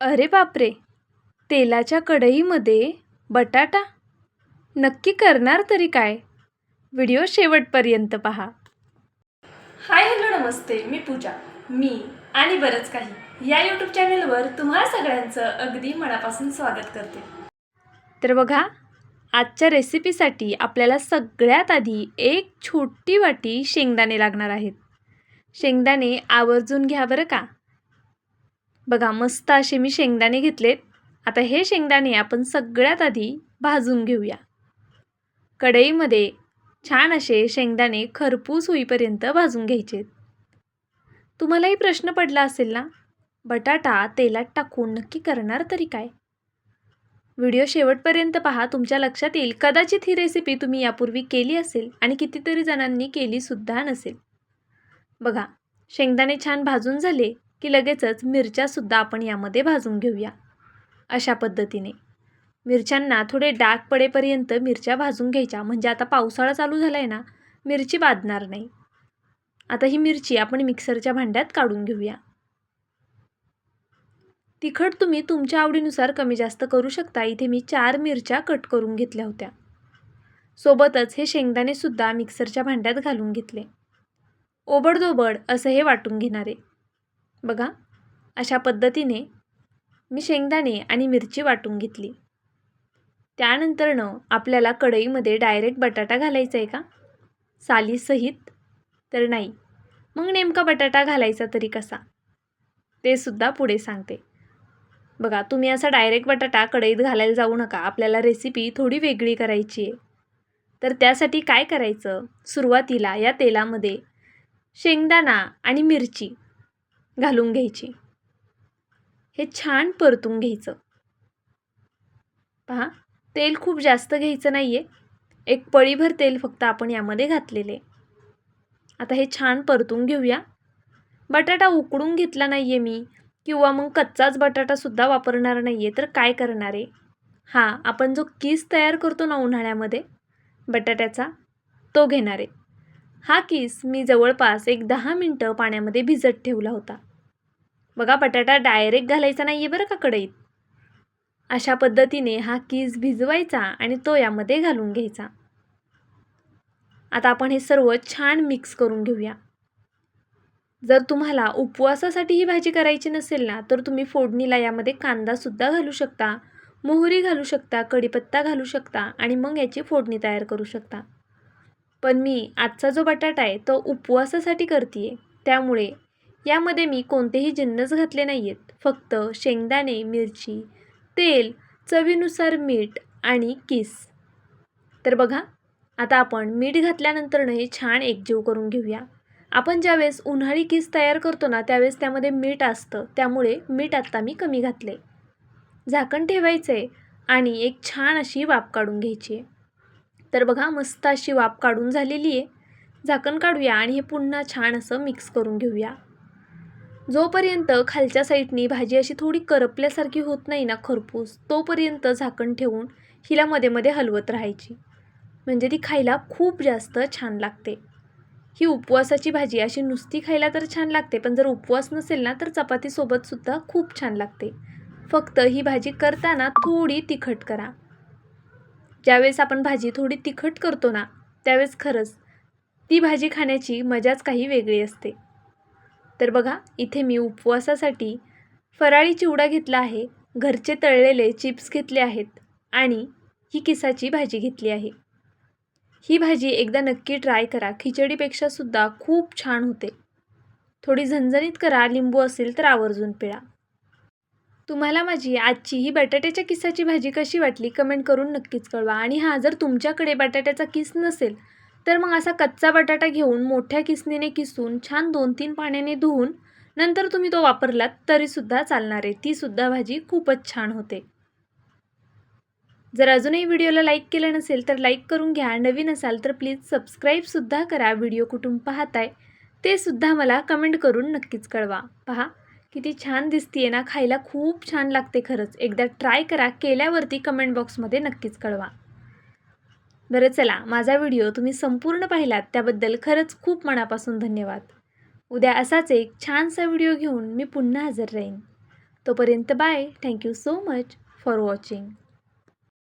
अरे बापरे तेलाच्या कढईमध्ये बटाटा? नक्की करणार तरी काय? व्हिडिओ शेवटपर्यंत पहा. हाय हॅलो नमस्ते. मी पूजा. मी आणि बरंच काही या यूट्यूब चॅनलवर तुम्हा सगळ्यांचं अगदी मनापासून स्वागत करते. तर बघा आजच्या रेसिपीसाठी आपल्याला सगळ्यात आधी एक छोटी वाटी शेंगदाणे लागणार आहेत. शेंगदाणे आवर्जून घ्या बरं का. बघा मस्त असे मी शेंगदाणे घेतलेत. आता हे शेंगदाणे आपण सगळ्यात आधी भाजून घेऊया. कढईमध्ये छान असे शेंगदाणे खरपूस होईपर्यंत भाजून घ्यायचे. तुम्हालाही प्रश्न पडला असेल ना? बटाटा तेलात टाकून नक्की करणार तरी काय? व्हिडिओ शेवटपर्यंत पहा. तुमच्या लक्षात येईल. कदाचित ही रेसिपी तुम्ही यापूर्वी केली असेल आणि कितीतरी जणांनी केलीसुद्धा नसेल. बघा शेंगदाणे छान भाजून झाले. की लगेचच मिरच्यासुद्धा आपण यामध्ये भाजून घेऊया. अशा पद्धतीने. मिरच्यांना थोडे डाग पडेपर्यंत मिरच्या भाजून घ्यायच्या. म्हणजे आता पावसाळा चालू झाला आहे ना मिरची बाधणार नाही. आता ही मिरची आपण मिक्सरच्या भांड्यात काढून घेऊया. तिखट तुम्ही तुमच्या आवडीनुसार कमी जास्त करू शकता. इथे मी चार मिरच्या कट करून घेतल्या होत्या. सोबतच हे शेंगदाणेसुद्धा मिक्सरच्या भांड्यात घालून घेतले. ओबडदोबड असं हे वाटून घेणारे. बघा अशा पद्धतीने मी शेंगदाणे आणि मिरची वाटून घेतली. त्यानंतरनं आपल्याला कढईमध्ये डायरेक्ट बटाटा घालायचा आहे का? सालीसहित तर नाही. मग नेमका बटाटा घालायचा तरी कसा? ते सुद्धा पुढे सांगते. बघा तुम्ही असा डायरेक्ट बटाटा कढईत घालायला जाऊ नका. आपल्याला रेसिपी थोडी वेगळी करायची आहे. तर त्यासाठी काय करायचं? सुरुवातीला या तेलामध्ये शेंगदाणा आणि मिरची घालून घ्यायची. हे छान परतून घ्यायचं. पहा तेल खूप जास्त घ्यायचं नाही आहे एक पळीभर तेल फक्त आपण यामध्ये घातलेले. आता हे छान परतून घेऊया. बटाटा उकडून घेतला नाही आहे मी किंवा मग कच्चाच बटाटासुद्धा वापरणार नाही आहे तर काय करणार आहे? हां आपण जो किस तयार करतो ना उन्हाळ्यामध्ये बटाट्याचा तो घेणार आहे. हा किस मी जवळपास एक दहा मिनटं पाण्यामध्ये भिजत ठेवला होता. बघा बटाटा डायरेक्ट घालायचा नाही आहे बरं का कढईत. अशा पद्धतीने हा कीस भिजवायचा आणि तो यामध्ये घालून घ्यायचा. आता आपण हे सर्व छान मिक्स करून घेऊया. जर तुम्हाला उपवासासाठी ही भाजी करायची नसेल ना तर तुम्ही फोडणीला यामध्ये कांदासुद्धा घालू शकता मोहरी घालू शकता कढीपत्ता घालू शकता आणि मग याची फोडणी तयार करू शकता. पण मी आजचा जो बटाटा आहे तो उपवासासाठी करते आहे त्यामुळे यामध्ये मी कोणतेही जिन्नस घातले नाही आहेत फक्त शेंगदाणे मिरची तेल चवीनुसार मीठ आणि किस. तर बघा आता आपण मीठ घातल्यानंतरनं हे छान एकजीव करून घेऊया. आपण ज्यावेळेस उन्हाळी किस तयार करतो ना त्यावेळेस त्यामध्ये मीठ असतं. त्यामुळे मीठ आत्ता मी कमी घातले. झाकण ठेवायचं आहे आणि एक छान अशी वाफ काढून घ्यायची. आहे तर बघा मस्त अशी वाफ काढून झालेली आहे. झाकण काढूया आणि हे पुन्हा छान असं मिक्स करून घेऊया. जोपर्यंत खालच्या साईडनी भाजी अशी थोडी करपल्यासारखी होत नाही ना खरपूस तोपर्यंत झाकण ठेवून हिला मध्ये मध्ये हलवत राहायची. म्हणजे ती खायला खूप जास्त छान लागते. ही उपवासाची भाजी अशी नुसती खायला तर छान लागते पण जर उपवास नसेल ना तर चपातीसोबतसुद्धा खूप छान लागते. फक्त ही भाजी करताना थोडी तिखट करा. ज्यावेळेस आपण भाजी थोडी तिखट करतो ना त्यावेळेस खरंच ती भाजी खाण्याची मजाच काही वेगळी असते. तर बघा इथे मी उपवासासाठी फराळी चिवडा घेतला आहे. घरचे तळलेले चिप्स घेतले आहेत आणि ही किसाची भाजी घेतली आहे. ही भाजी एकदा नक्की ट्राय करा. खिचडीपेक्षासुद्धा खूप छान होते. थोडी झणझणीत करा लिंबू असेल तर आवर्जून पिळा. तुम्हाला माझी आजची ही बटाट्याच्या किसाची भाजी कशी वाटली कमेंट करून नक्कीच कळवा. आणि हां जर तुमच्याकडे बटाट्याचा किस नसेल तर मग असा कच्चा बटाटा घेऊन मोठ्या किसणीने किसून छान दोन तीन पाण्याने धुवून नंतर तुम्ही तो वापरलात तरीसुद्धा चालणार आहे. तीसुद्धा भाजी खूपच छान होते. जर अजूनही व्हिडिओला लाईक केलं नसेल तर लाईक करून घ्या. नवीन असाल तर प्लीज सबस्क्राईबसुद्धा करा. व्हिडिओ कुठून पाहताय ते सुद्धा मला कमेंट करून नक्कीच कळवा. पहा किती छान दिसतीये ना. खायला खूप छान लागते खरंच. एकदा ट्राय करा. केल्यावरती कमेंट बॉक्समध्ये नक्कीच कळवा. बरं चला. माझा व्हिडिओ तुम्ही संपूर्ण पाहिलात त्याबद्दल खरंच खूप मनापासून धन्यवाद. उद्या असाच एक छानसा व्हिडिओ घेऊन मी पुन्हा हजर राहीन. तोपर्यंत bye. Thank you so much for watching